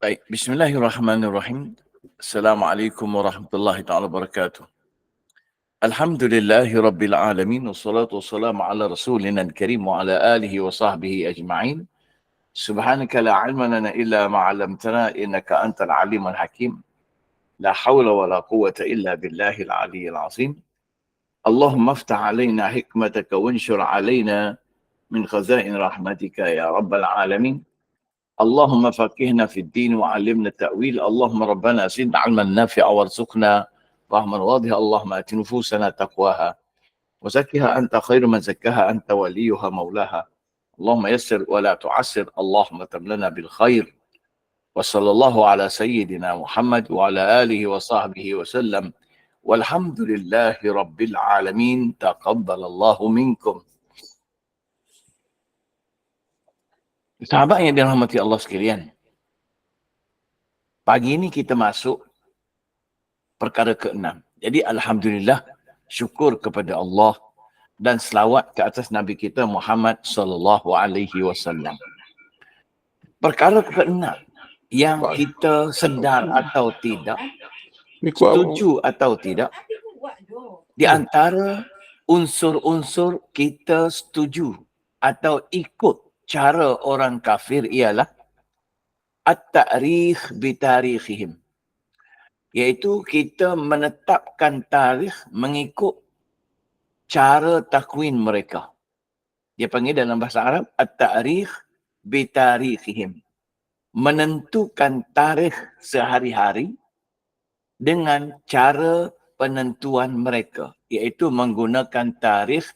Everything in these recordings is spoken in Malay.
Baik, bismillahirrahmanirrahim. Assalamualaikum warahmatullahi taala wabarakatuh. Alhamdulillahi rabbil alamin wassalatu wassalamu ala rasulina al-karim wa ala alihi wa sahbihi ajma'in. Subhanaka la ilma lana illa ma 'allamtana innaka antal alimul hakim. La hawla wa la quwwata illa billahil aliyyil azim. Allahumma aftah alaina hikmataka wanshur alaina min khazain rahmatika ya rabbal alamin. اللهم فقهنا في الدين وعلمنا التأويل. اللهم ربنا زدنا علما نافعا وارزقنا رحما واضحا. اللهم آت نفوسنا تقواها وزكها أنت خير من زكاها. أنت وليها مولاها. اللهم يسر ولا تعسر. اللهم تم لنا بالخير وصلى الله على سيدنا محمد وعلى آله وصحبه وسلم. والحمد لله رب العالمين. تقبل الله منكم. Sahabat yang dirahmati Allah sekalian. Pagi ini kita masuk perkara keenam. Jadi Alhamdulillah syukur kepada Allah dan selawat ke atas Nabi kita Muhammad sallallahu alaihi wasallam. Perkara keenam yang kita sedar atau tidak, setuju atau tidak, di antara unsur-unsur kita setuju atau ikut cara orang kafir ialah at-ta'rikh bi tarikhihim iaitu kita menetapkan tarikh mengikut cara takwin mereka dia panggil dalam bahasa Arab at-ta'rikh bi tarikhihim menentukan tarikh sehari-hari dengan cara penentuan mereka iaitu menggunakan tarikh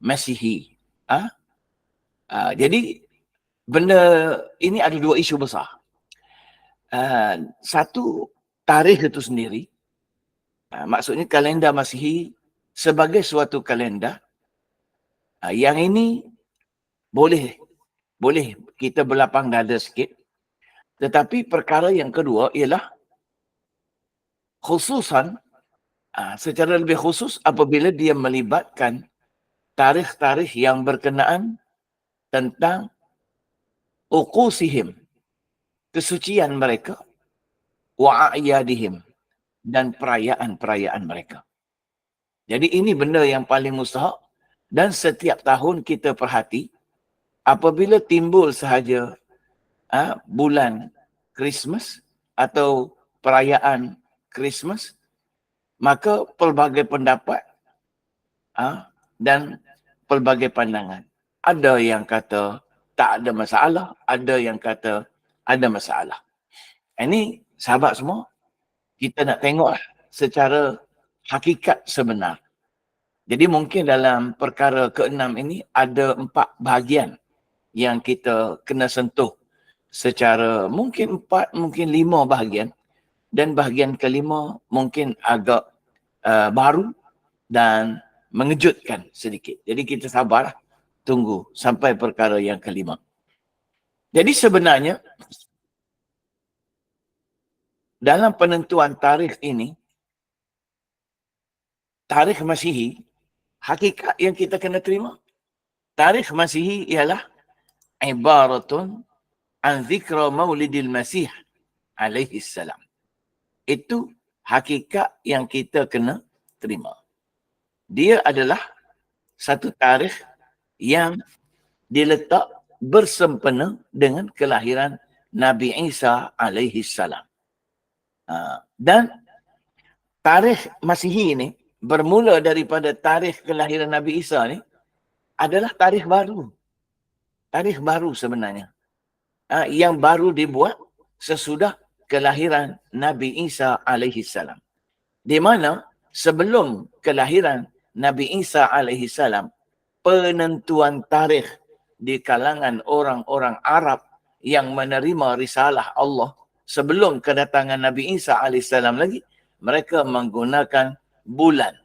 Masihi. Ah, ha? Uh, jadi benda ini ada dua isu besar. Uh, satu tarikh itu sendiri, uh, maksudnya kalender Masihi sebagai suatu kalender uh, yang ini boleh boleh kita berlapang dada sikit. Tetapi perkara yang kedua ialah khususan uh, secara lebih khusus apabila dia melibatkan tarikh-tarikh yang berkenaan tentang uqusihim kesucian mereka wa a'yadihim dan perayaan-perayaan mereka. Jadi ini benda yang paling mustahak dan setiap tahun kita perhati apabila timbul sahaja ha, bulan Christmas atau perayaan Christmas maka pelbagai pendapat ha, dan pelbagai pandangan ada yang kata tak ada masalah, ada yang kata ada masalah. Ini sahabat semua, kita nak tengoklah secara hakikat sebenar. Jadi mungkin dalam perkara keenam ini ada empat bahagian yang kita kena sentuh secara mungkin empat, mungkin lima bahagian dan bahagian kelima mungkin agak uh, baru dan mengejutkan sedikit. Jadi kita sabarlah tunggu sampai perkara yang kelima. Jadi sebenarnya dalam penentuan tarikh ini tarikh Masihi hakikat yang kita kena terima tarikh Masihi ialah ibaratun an zikra maulidil Masih alaihi salam. Itu hakikat yang kita kena terima. Dia adalah satu tarikh yang diletak bersempena dengan kelahiran Nabi Isa alaihi salam. Ha, dan tarikh Masihi ini bermula daripada tarikh kelahiran Nabi Isa ni adalah tarikh baru. Tarikh baru sebenarnya. Ha, yang baru dibuat sesudah kelahiran Nabi Isa alaihi salam. Di mana sebelum kelahiran Nabi Isa alaihi salam penentuan tarikh di kalangan orang-orang Arab yang menerima risalah Allah sebelum kedatangan Nabi Isa AS lagi, mereka menggunakan bulan,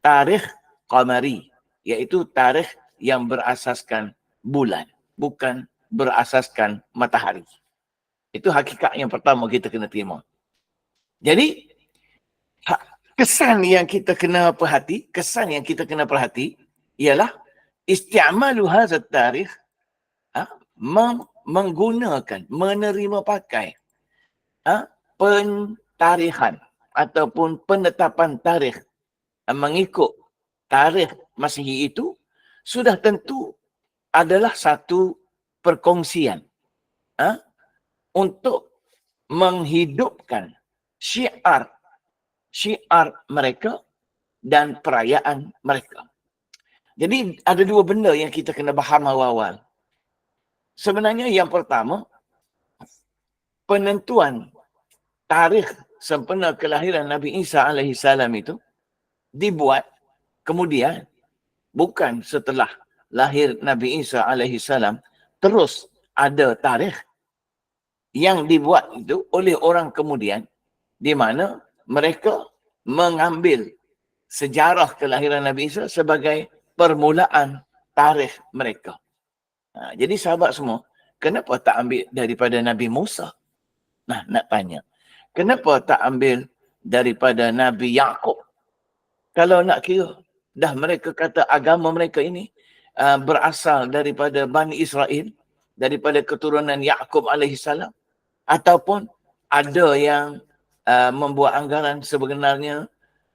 tarikh qamari, iaitu tarikh yang berasaskan bulan, bukan berasaskan matahari. Itu hakikat yang pertama kita kena terima. Jadi, ha, kesan yang kita kena perhati, kesan yang kita kena perhati ialah isti'malu hadha tarikh ha, menggunakan menerima pakai ha, pentarikhan ataupun penetapan tarikh ha, mengikut tarikh Masihi itu sudah tentu adalah satu perkongsian ha, untuk menghidupkan syiar syiar mereka dan perayaan mereka. Jadi ada dua benda yang kita kena faham awal-awal. Sebenarnya yang pertama, penentuan tarikh sempena kelahiran Nabi Isa alaihi salam itu dibuat kemudian bukan setelah lahir Nabi Isa alaihi salam terus ada tarikh yang dibuat itu oleh orang kemudian di mana mereka mengambil sejarah kelahiran Nabi Isa sebagai permulaan tarikh mereka. Ha, jadi sahabat semua, kenapa tak ambil daripada Nabi Musa? Nah, nak tanya. Kenapa tak ambil daripada Nabi Yaakob? Kalau nak kira, dah mereka kata agama mereka ini uh, berasal daripada Bani Israel, daripada keturunan Yaakob alaihissalam, ataupun ada yang uh, membuat anggaran sebenarnya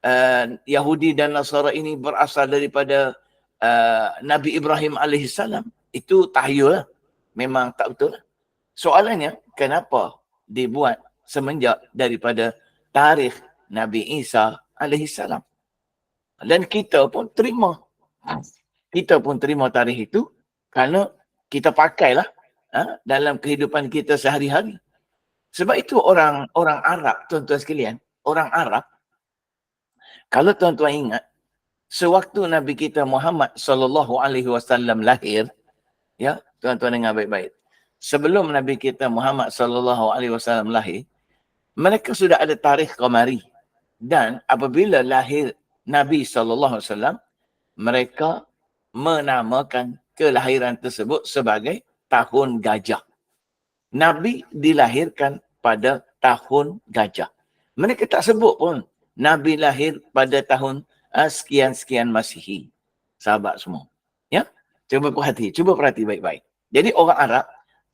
uh, Yahudi dan Nasara ini berasal daripada uh, Nabi Ibrahim alaihissalam. Itu tahyul lah. Memang tak betul lah. Soalannya, kenapa dibuat semenjak daripada tarikh Nabi Isa alaihi salam. Dan kita pun terima. Kita pun terima tarikh itu kerana kita pakailah ha, dalam kehidupan kita sehari-hari. Sebab itu orang orang Arab, tuan-tuan sekalian, orang Arab, kalau tuan-tuan ingat, sewaktu Nabi kita Muhammad sallallahu alaihi wasallam lahir, ya, tuan-tuan dengar baik-baik sebelum Nabi kita Muhammad sallallahu alaihi wasallam lahir, mereka sudah ada tarikh qamari. Dan apabila lahir Nabi sallallahu alaihi wasallam, mereka menamakan kelahiran tersebut sebagai tahun gajah. Nabi dilahirkan pada tahun gajah. Mereka tak sebut pun Nabi lahir pada tahun sekian-sekian Masihi. Sahabat semua. Ya? Cuba perhati, cuba perhati baik-baik. Jadi orang Arab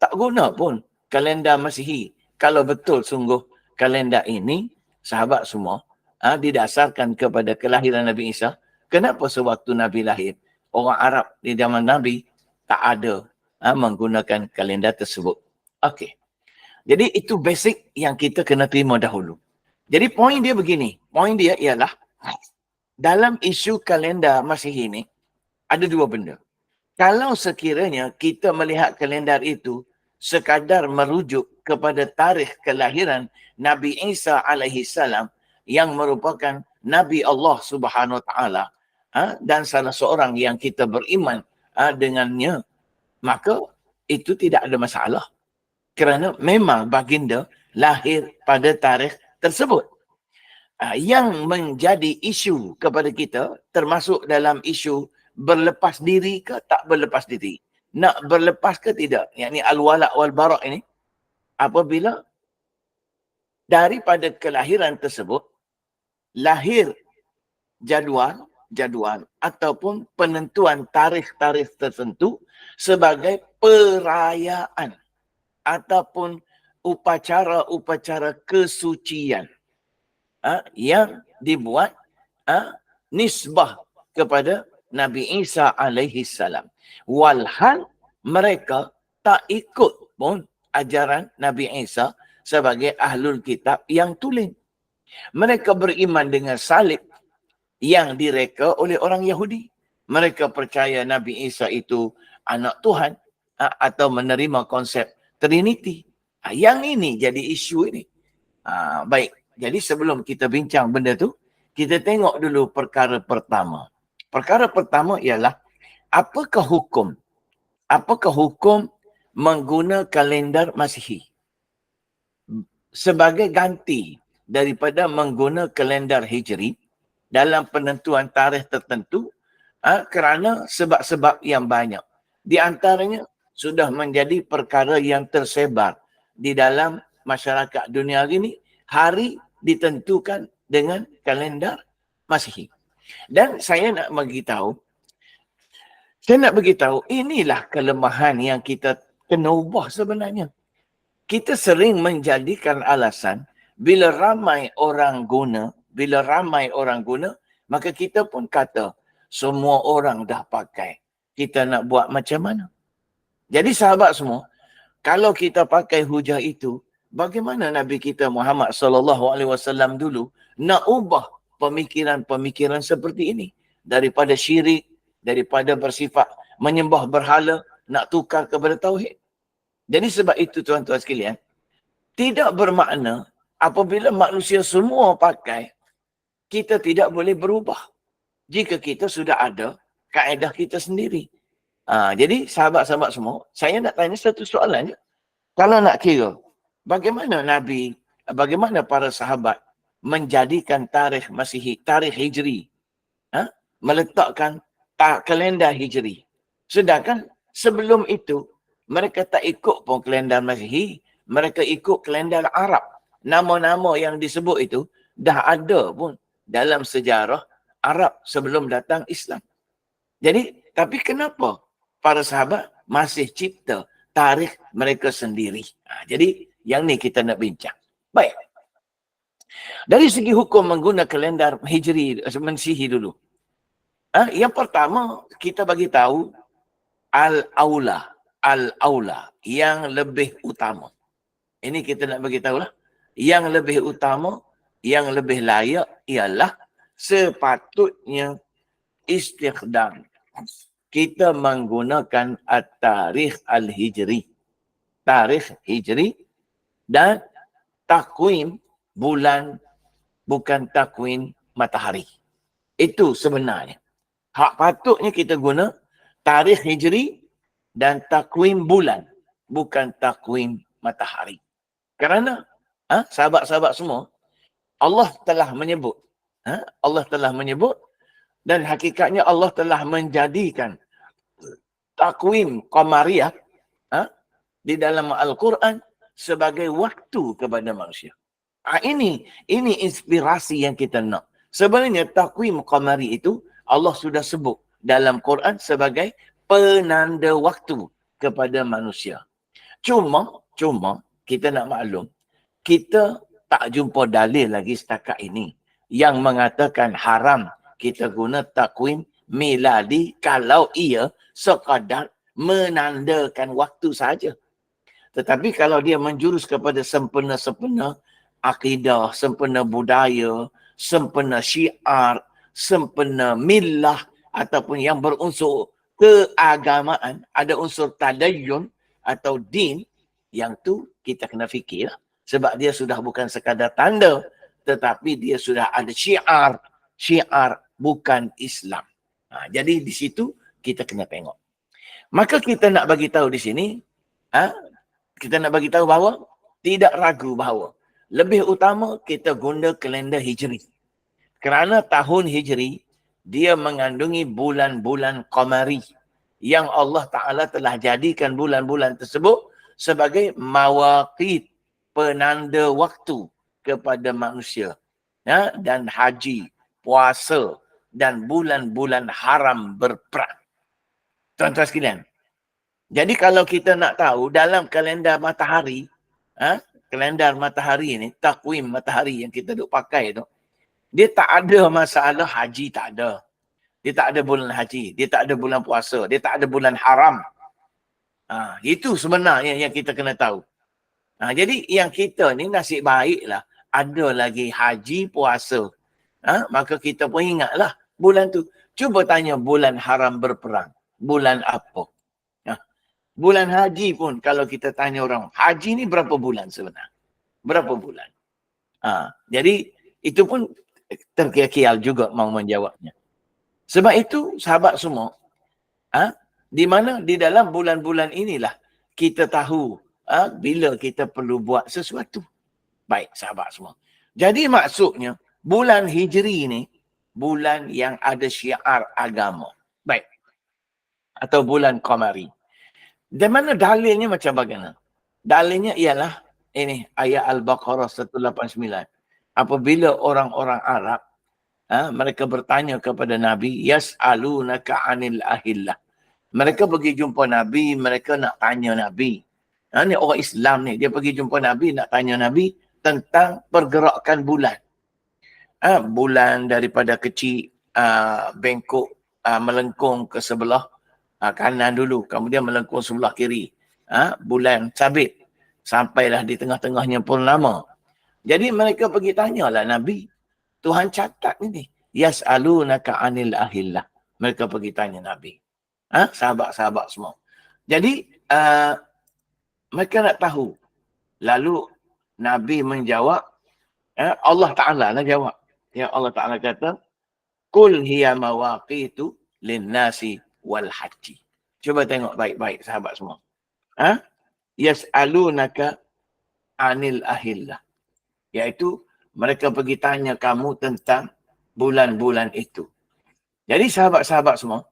tak guna pun kalender Masihi. Kalau betul sungguh kalender ini, sahabat semua, ha, didasarkan kepada kelahiran Nabi Isa, kenapa sewaktu Nabi lahir, orang Arab di zaman Nabi tak ada ha, menggunakan kalender tersebut. Okey. Jadi itu basic yang kita kena terima dahulu. Jadi poin dia begini. Poin dia ialah dalam isu kalender Masihi ini ada dua benda. Kalau sekiranya kita melihat kalender itu sekadar merujuk kepada tarikh kelahiran Nabi Isa alaihi salam yang merupakan Nabi Allah Subhanahu wa taala ha, dan salah seorang yang kita beriman ha, dengannya maka itu tidak ada masalah kerana memang baginda lahir pada tarikh tersebut yang menjadi isu kepada kita termasuk dalam isu berlepas diri ke tak berlepas diri nak berlepas ke tidak? Yang ni al-wala wal-bara' ini. Apabila daripada kelahiran tersebut, lahir jadual, jadual ataupun penentuan tarikh-tarikh tertentu sebagai perayaan ataupun upacara-upacara kesucian ha, yang dibuat ha, nisbah kepada Nabi Isa alaihi salam walhal mereka tak ikut pun ajaran Nabi Isa sebagai ahlul kitab yang tulen. Mereka beriman dengan salib yang direka oleh orang Yahudi. Mereka percaya Nabi Isa itu anak Tuhan atau menerima konsep Trinity. Yang ini jadi isu ini. Baik, jadi sebelum kita bincang benda tu, kita tengok dulu perkara pertama. Perkara pertama ialah apakah hukum? Apakah hukum mengguna kalender Masihi sebagai ganti daripada mengguna kalender Hijri dalam penentuan tarikh tertentu ha, kerana sebab-sebab yang banyak. Di antaranya sudah menjadi perkara yang tersebar di dalam masyarakat dunia ini hari ditentukan dengan kalender Masihi. Dan saya nak bagi tahu saya nak beritahu, inilah kelemahan yang kita kena ubah sebenarnya. kita sering menjadikan alasan bila ramai orang guna, bila ramai orang guna, maka kita pun kata semua orang dah pakai. Kita nak buat macam mana? Jadi sahabat semua, kalau kita pakai hujah itu, bagaimana Nabi kita Muhammad sallallahu alaihi wasallam dulu nak ubah pemikiran-pemikiran seperti ini daripada syirik, daripada bersifat menyembah berhala nak tukar kepada tauhid. Jadi sebab itu tuan-tuan sekalian, tidak bermakna apabila manusia semua pakai, kita tidak boleh berubah. Jika kita sudah ada kaedah kita sendiri. Ha, jadi sahabat-sahabat semua, saya nak tanya satu soalan je. Kalau nak kira, bagaimana Nabi, bagaimana para sahabat menjadikan tarikh Masihi, tarikh Hijri, ha? meletakkan ta- kalender Hijri. Sedangkan sebelum itu, mereka tak ikut pun kalender Masihi, mereka ikut kalender Arab nama-nama yang disebut itu dah ada pun dalam sejarah Arab sebelum datang Islam. Jadi, tapi kenapa para sahabat masih cipta tarikh mereka sendiri? Ha, jadi, yang ni kita nak bincang. Baik. Dari segi hukum menggunakan kalender Hijri, Mensihi dulu. Ha, yang pertama, kita bagi tahu Al-Aula. Al-Aula. Yang lebih utama. Ini kita nak bagi tahu lah yang lebih utama, yang lebih layak ialah sepatutnya istikhdam. Kita menggunakan at-tarikh al-hijri. Tarikh hijri dan takwim bulan bukan takwim matahari. Itu sebenarnya. Hak patutnya kita guna tarikh hijri dan takwim bulan bukan takwim matahari. Kerana ha? sahabat-sahabat semua, Allah telah menyebut. Ha? Allah telah menyebut dan hakikatnya Allah telah menjadikan takwim qamariyah ha? di dalam Al-Quran sebagai waktu kepada manusia. Ha, ini ini inspirasi yang kita nak. Sebenarnya takwim qamari itu Allah sudah sebut dalam Quran sebagai penanda waktu kepada manusia. Cuma, cuma kita nak maklum kita tak jumpa dalil lagi setakat ini yang mengatakan haram kita guna takwim miladi kalau ia sekadar menandakan waktu saja. Tetapi kalau dia menjurus kepada sempena-sempena akidah, sempena budaya, sempena syiar, sempena milah ataupun yang berunsur keagamaan, ada unsur tadayyun atau din, yang tu kita kena fikirlah sebab dia sudah bukan sekadar tanda tetapi dia sudah ada syiar. Syiar bukan Islam. Ha, jadi di situ kita kena tengok. Maka kita nak bagi tahu di sini ha, kita nak bagi tahu bahawa tidak ragu bahawa lebih utama kita guna kalender hijri. Kerana tahun hijri dia mengandungi bulan-bulan qamari yang Allah Taala telah jadikan bulan-bulan tersebut sebagai mawaqit penanda waktu kepada manusia. Ya dan haji puasa dan bulan-bulan haram berperang. Tuan-tuan sekalian jadi kalau kita nak tahu dalam kalender matahari ha, kalender matahari ni takwim matahari yang kita duk pakai tu dia tak ada masalah haji tak ada dia tak ada bulan haji dia tak ada bulan puasa dia tak ada bulan haram ha, itu sebenarnya yang kita kena tahu Ha, jadi yang kita ni nasib baiklah ada lagi haji puasa. Ha, maka kita pun ingatlah bulan tu. Cuba tanya bulan haram berperang. Bulan apa? Bulan haji pun kalau kita tanya orang, haji ni berapa bulan sebenarnya? Berapa bulan? Ha, jadi itu pun terkial juga mau menjawabnya. Sebab itu sahabat semua, ha, di mana di dalam bulan-bulan inilah kita tahu ha, bila kita perlu buat sesuatu. Baik sahabat semua. Jadi maksudnya bulan hijri ni bulan yang ada syiar agama. Baik. Atau bulan qamari. Dan mana dalilnya macam bagaimana? Dalilnya ialah ini ayat Al-Baqarah 189. Apabila orang-orang Arab ha, mereka bertanya kepada Nabi, yas'alunaka 'anil ahillah. Mereka pergi jumpa Nabi, mereka nak tanya Nabi Ha, ni orang Islam ni, dia pergi jumpa Nabi, nak tanya Nabi tentang pergerakan bulan. Ha, bulan daripada kecil uh, bengkok uh, melengkung ke sebelah uh, kanan dulu, kemudian melengkung sebelah kiri. Ha, bulan sabit sampailah di tengah-tengahnya purnama. Jadi mereka pergi tanyalah Nabi, Tuhan catat ni, yas'alunaka anil ahillah. Mereka pergi tanya Nabi. Ha? Sahabat-sahabat semua. Jadi, uh, mereka nak tahu. Lalu Nabi menjawab, eh, Allah Ta'ala nak jawab. Ya Allah Ta'ala kata, Kul hiya mawaqitu linnasi wal haji. Cuba tengok baik-baik sahabat semua. Ha? Yas'alunaka anil ahillah. Iaitu mereka pergi tanya kamu tentang bulan-bulan itu. Jadi sahabat-sahabat semua,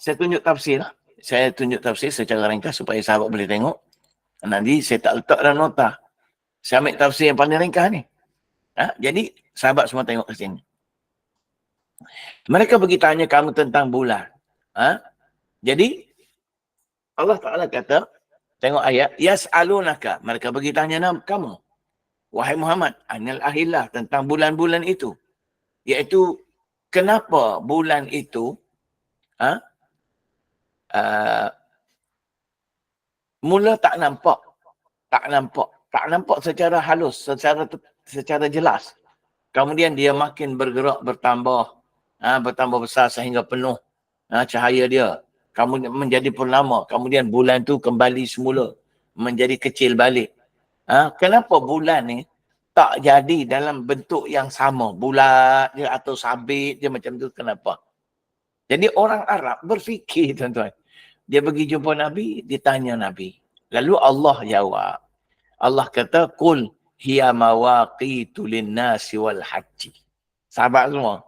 saya tunjuk tafsir saya tunjuk tafsir secara ringkas supaya sahabat boleh tengok. Nanti saya tak letak dalam nota. Saya ambil tafsir yang paling ringkas ni. Ha? Jadi sahabat semua tengok ke sini. Mereka pergi tanya kamu tentang bulan. Ha? Jadi Allah Ta'ala kata, tengok ayat, Yas'alunaka. Mereka pergi tanya kamu. Wahai Muhammad, anil ahillah tentang bulan-bulan itu. Iaitu, kenapa bulan itu ha? uh, mula tak nampak tak nampak tak nampak secara halus secara secara jelas kemudian dia makin bergerak bertambah uh, bertambah besar sehingga penuh uh, cahaya dia kamu menjadi purnama kemudian bulan tu kembali semula menjadi kecil balik uh, kenapa bulan ni tak jadi dalam bentuk yang sama bulat dia atau sabit dia macam tu kenapa jadi orang Arab berfikir tuan-tuan dia pergi jumpa Nabi, ditanya Nabi. Lalu Allah jawab. Allah kata, Kul hiya mawaqitu linnasi wal haji. Sahabat semua.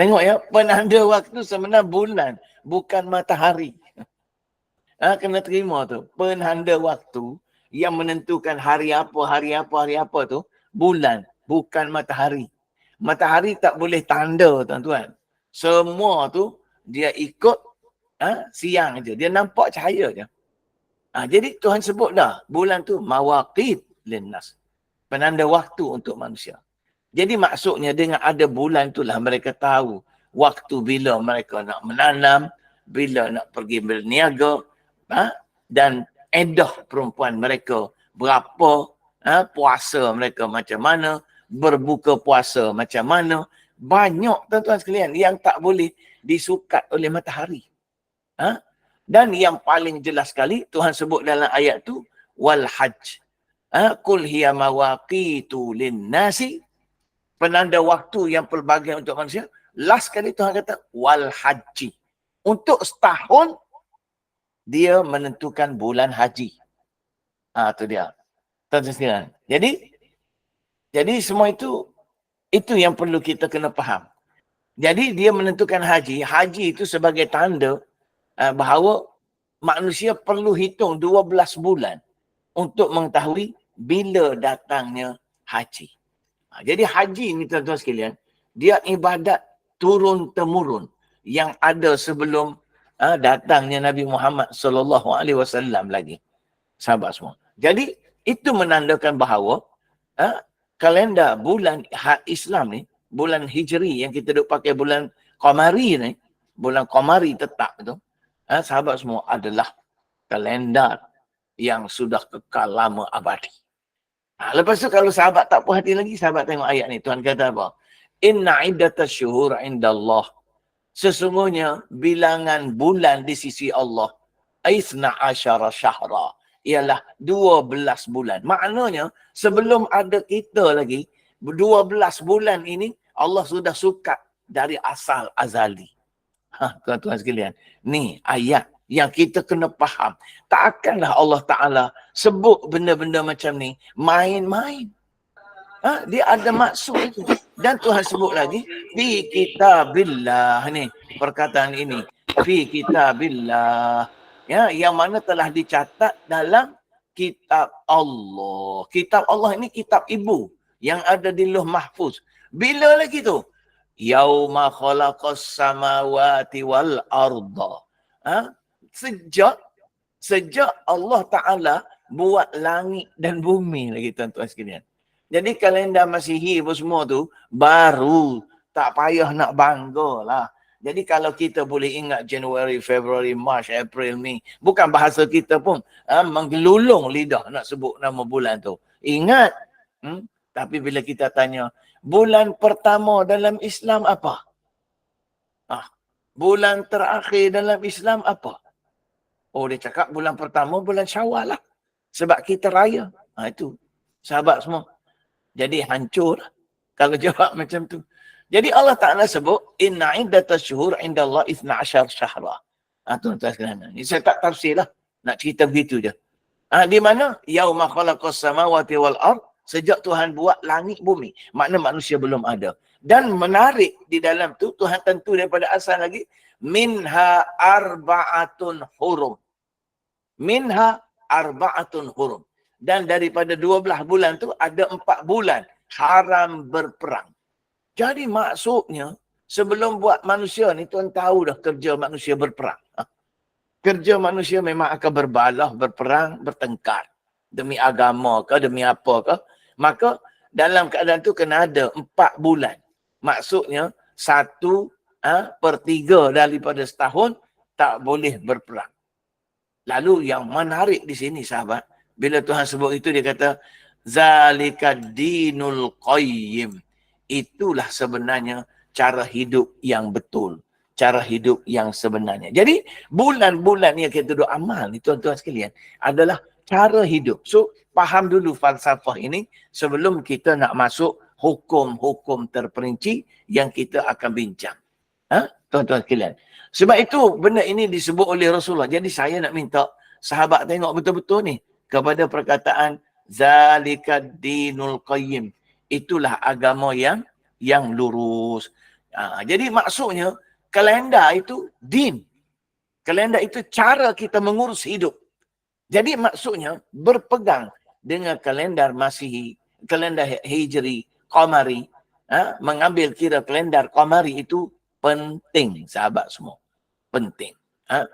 Tengok ya, penanda waktu sebenarnya bulan, bukan matahari. Ha, kena terima tu. Penanda waktu yang menentukan hari apa, hari apa, hari apa tu, bulan, bukan matahari. Matahari tak boleh tanda, tuan-tuan. Semua tu, dia ikut ha, siang je. Dia nampak cahaya je. Ha, jadi Tuhan sebut dah bulan tu mawaqid linnas. Penanda waktu untuk manusia. Jadi maksudnya dengan ada bulan itulah mereka tahu waktu bila mereka nak menanam, bila nak pergi berniaga ha, dan edah perempuan mereka berapa ha, puasa mereka macam mana, berbuka puasa macam mana. Banyak tuan-tuan sekalian yang tak boleh disukat oleh matahari. Ha? Dan yang paling jelas sekali Tuhan sebut dalam ayat tu wal hajj. Ha? Kul hiya mawaqitu linnasi penanda waktu yang pelbagai untuk manusia. Last kali Tuhan kata wal haji. Untuk setahun dia menentukan bulan haji. Ah ha, tu dia. Tuan-tuan Jadi jadi semua itu itu yang perlu kita kena faham. Jadi dia menentukan haji. Haji itu sebagai tanda uh, bahawa manusia perlu hitung 12 bulan untuk mengetahui bila datangnya haji. Uh, jadi haji ni tuan-tuan sekalian, dia ibadat turun temurun yang ada sebelum uh, datangnya Nabi Muhammad sallallahu alaihi wasallam lagi. Sahabat semua. Jadi itu menandakan bahawa uh, kalender bulan Islam ni, bulan Hijri yang kita duk pakai bulan Qamari ni, bulan Qamari tetap tu, ha, sahabat semua adalah kalender yang sudah kekal lama abadi. Ha, lepas tu kalau sahabat tak puas hati lagi, sahabat tengok ayat ni. Tuhan kata apa? Inna iddata syuhur inda Allah. Sesungguhnya bilangan bulan di sisi Allah. Aisna asyara syahra. Ialah 12 bulan. Maknanya sebelum ada kita lagi, 12 bulan ini Allah sudah suka dari asal azali. Ha, tuan-tuan sekalian. Ni ayat yang kita kena faham. Takkanlah Allah Ta'ala sebut benda-benda macam ni main-main. Ha, dia ada maksud itu. Dan Tuhan sebut lagi, fi kitabillah ni perkataan ini. Fi kitabillah. Ya, yang mana telah dicatat dalam kitab Allah. Kitab Allah ini kitab ibu yang ada di Luh Mahfuz. Bila lagi tu? yauma khalaqas samawati wal arda. Ha? Sejak sejak Allah Taala buat langit dan bumi lagi tuan-tuan sekalian. Jadi kalender Masihi pun semua tu baru tak payah nak bangga lah. Jadi kalau kita boleh ingat Januari, Februari, March, April, Mei. Bukan bahasa kita pun ha, menggelulung lidah nak sebut nama bulan tu. Ingat. Hmm? Tapi bila kita tanya, bulan pertama dalam Islam apa? Ah, bulan terakhir dalam Islam apa? Oh dia cakap bulan pertama bulan syawal lah. Sebab kita raya. Ha, itu. Sahabat semua. Jadi hancur lah. Kalau jawab macam tu. Jadi Allah Ta'ala sebut, Inna iddata syuhur inda Allah isna asyar syahra. Ha, tuan-tuan sekalian. Ini saya tak tafsir lah. Nak cerita begitu je. Ha, di mana? Yauma khalaqas samawati wal ard. Sejak Tuhan buat langit bumi. Makna manusia belum ada. Dan menarik di dalam tu, Tuhan tentu daripada asal lagi. Minha arba'atun hurum. Minha arba'atun hurum. Dan daripada 12 bulan tu ada 4 bulan haram berperang. Jadi maksudnya sebelum buat manusia ni tuan tahu dah kerja manusia berperang. Ha? Kerja manusia memang akan berbalah, berperang, bertengkar. Demi agama ke, demi apa ke. Maka dalam keadaan tu kena ada empat bulan. Maksudnya satu ha, per tiga daripada setahun tak boleh berperang. Lalu yang menarik di sini sahabat, bila Tuhan sebut itu dia kata, Zalika dinul qayyim. Itulah sebenarnya cara hidup yang betul cara hidup yang sebenarnya. Jadi bulan-bulan yang kita duduk amal ni tuan-tuan sekalian adalah cara hidup. So faham dulu falsafah ini sebelum kita nak masuk hukum-hukum terperinci yang kita akan bincang ha tuan-tuan sekalian sebab itu benda ini disebut oleh Rasulullah jadi saya nak minta sahabat tengok betul-betul ni kepada perkataan zalikad dinul qayyim itulah agama yang yang lurus. Ha, jadi maksudnya kalender itu din. Kalender itu cara kita mengurus hidup. Jadi maksudnya berpegang dengan kalender Masihi, kalender Hijri, Qamari, ha, mengambil kira kalender Qamari itu penting sahabat semua. Penting. Ha.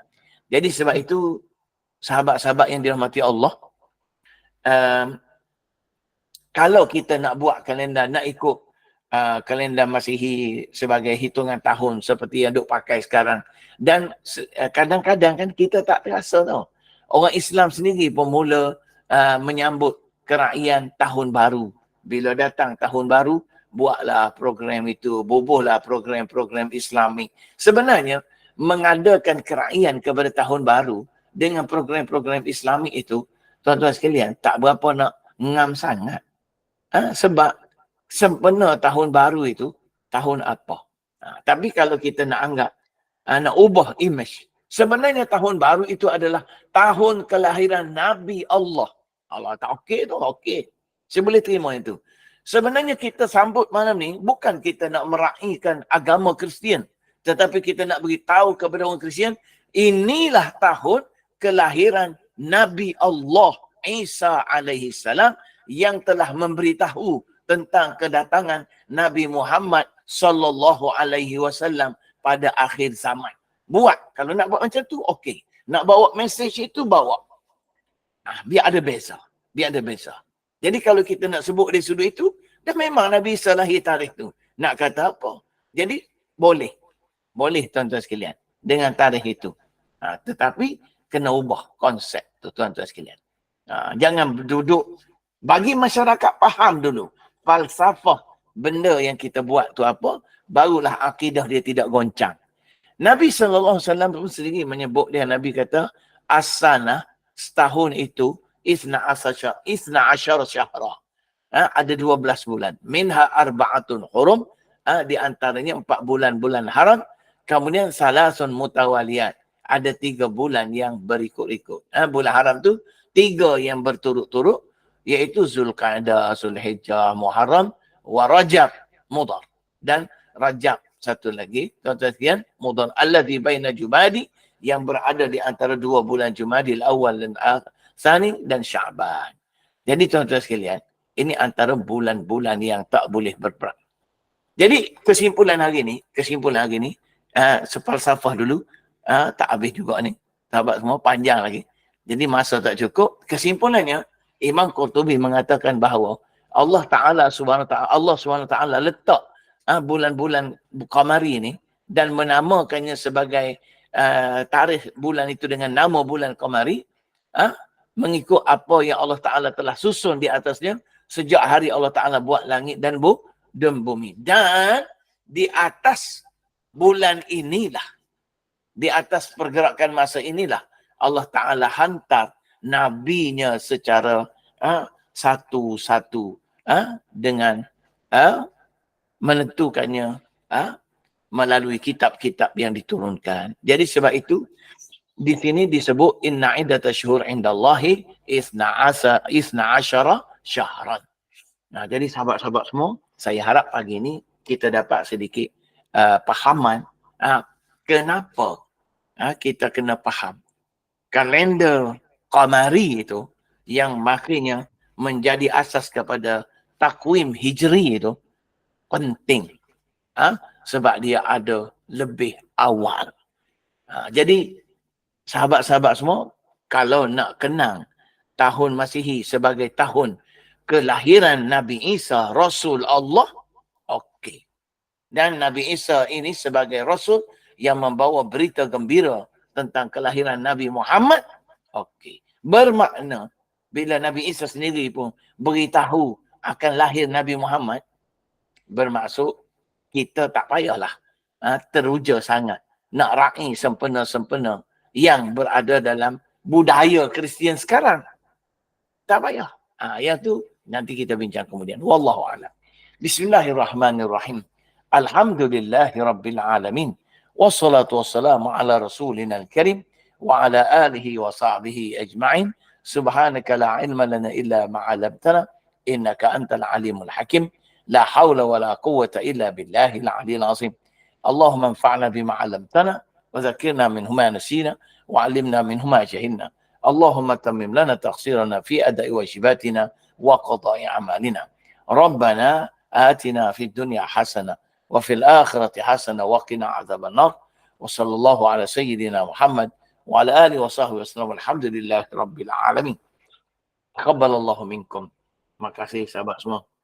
Jadi sebab itu sahabat-sahabat yang dirahmati Allah, um, kalau kita nak buat kalender, nak ikut uh, kalender Masihi sebagai hitungan tahun seperti yang duk pakai sekarang. Dan uh, kadang-kadang kan kita tak terasa tau. Orang Islam sendiri pun mula uh, menyambut kerakyaan tahun baru. Bila datang tahun baru, buatlah program itu, bubuhlah program-program Islami. Sebenarnya, mengadakan kerakyaan kepada tahun baru dengan program-program Islami itu, tuan-tuan sekalian, tak berapa nak ngam sangat. Ha? Sebab sempena tahun baru itu, tahun apa? Ha, tapi kalau kita nak anggap, ha, nak ubah image, sebenarnya tahun baru itu adalah tahun kelahiran Nabi Allah. Allah tak okey tu, okey. Saya boleh terima itu. Sebenarnya kita sambut malam ni bukan kita nak meraihkan agama Kristian. Tetapi kita nak beritahu kepada orang Kristian, inilah tahun kelahiran Nabi Allah Isa alaihi salam yang telah memberitahu tentang kedatangan Nabi Muhammad sallallahu alaihi wasallam pada akhir zaman. Buat kalau nak buat macam tu okey. Nak bawa mesej itu bawa. Ah, biar ada beza. Biar ada beza. Jadi kalau kita nak sebut dari sudut itu, dah memang Nabi salah tarikh tu. Nak kata apa? Jadi boleh. Boleh tuan-tuan sekalian. Dengan tarikh itu. Ha, tetapi kena ubah konsep tu tuan-tuan sekalian. Ha, jangan duduk bagi masyarakat faham dulu falsafah benda yang kita buat tu apa, barulah akidah dia tidak goncang. Nabi SAW pun sendiri menyebut dia, Nabi kata, asana setahun itu, isna asasya, isna asyar syahra. Ha, ada 12 bulan. Minha arba'atun hurum, ha, di antaranya empat bulan-bulan haram, kemudian salasun mutawaliyat. Ada tiga bulan yang berikut-ikut. Ha, bulan haram tu, tiga yang berturut-turut, iaitu Zulqa'dah, Zulhijjah, Muharram, wa Rajab, Mudar. Dan Rajab satu lagi, tuan-tuan sekalian, Mudar alladhi baina Jumadi yang berada di antara dua bulan Jumadil awal dan Sani dan Sya'ban. Jadi tuan-tuan sekalian, ini antara bulan-bulan yang tak boleh berperang. Jadi kesimpulan hari ini, kesimpulan hari ini, uh, sepalsafah dulu, uh, tak habis juga ni. sahabat semua panjang lagi. Jadi masa tak cukup. Kesimpulannya, Imam Qurtubi mengatakan bahawa Allah Ta'ala ta'ala, Allah ta'ala letak ha, bulan-bulan Qamari ni dan menamakannya sebagai uh, tarikh bulan itu dengan nama bulan Qamari ha, mengikut apa yang Allah Ta'ala telah susun di atasnya sejak hari Allah Ta'ala buat langit dan bu dan bumi. Dan di atas bulan inilah, di atas pergerakan masa inilah Allah Ta'ala hantar nabinya secara ha, satu-satu ha, dengan ha, menentukannya ha, melalui kitab-kitab yang diturunkan. Jadi sebab itu di sini disebut inna iddata syuhur indallahi isna asa isna asyara syahran. Nah, jadi sahabat-sahabat semua, saya harap pagi ini kita dapat sedikit uh, pahaman uh, kenapa uh, kita kena faham kalender qamari itu yang maknanya menjadi asas kepada takwim hijri itu penting. Ha? Sebab dia ada lebih awal. Ha, jadi sahabat-sahabat semua, kalau nak kenang tahun Masihi sebagai tahun kelahiran Nabi Isa, Rasul Allah, okey. Dan Nabi Isa ini sebagai Rasul yang membawa berita gembira tentang kelahiran Nabi Muhammad, okey. Bermakna bila Nabi Isa sendiri pun beritahu akan lahir Nabi Muhammad, bermaksud kita tak payahlah ha, teruja sangat nak raih sempena-sempena yang berada dalam budaya Kristian sekarang. Tak payah. Ah, ha, yang tu nanti kita bincang kemudian. Wallahu a'lam. Bismillahirrahmanirrahim. Alhamdulillahirabbilalamin. Wassalatu wassalamu ala rasulina al-karim wa ala alihi wa sahbihi ajma'in. Subhanaka la ilma lana illa ma 'allamtana innaka antal alimul hakim. La haula wa la quwwata illa billahil aliyyil azim. Allahumma anfa'na bima وذكرنا منه ما نسينا وعلمنا منه ما جهلنا. اللهم تمم لنا تقصيرنا في أداء واجباتنا وقضاء أعمالنا. ربنا آتنا في الدنيا حسنة وفي الآخرة حسنة وقنا عذاب النار. وصلى الله على سيدنا محمد وعلى آله وصحبه وسلم. والحمد لله رب العالمين. تقبل الله منكم. Terima kasih sahabat semua.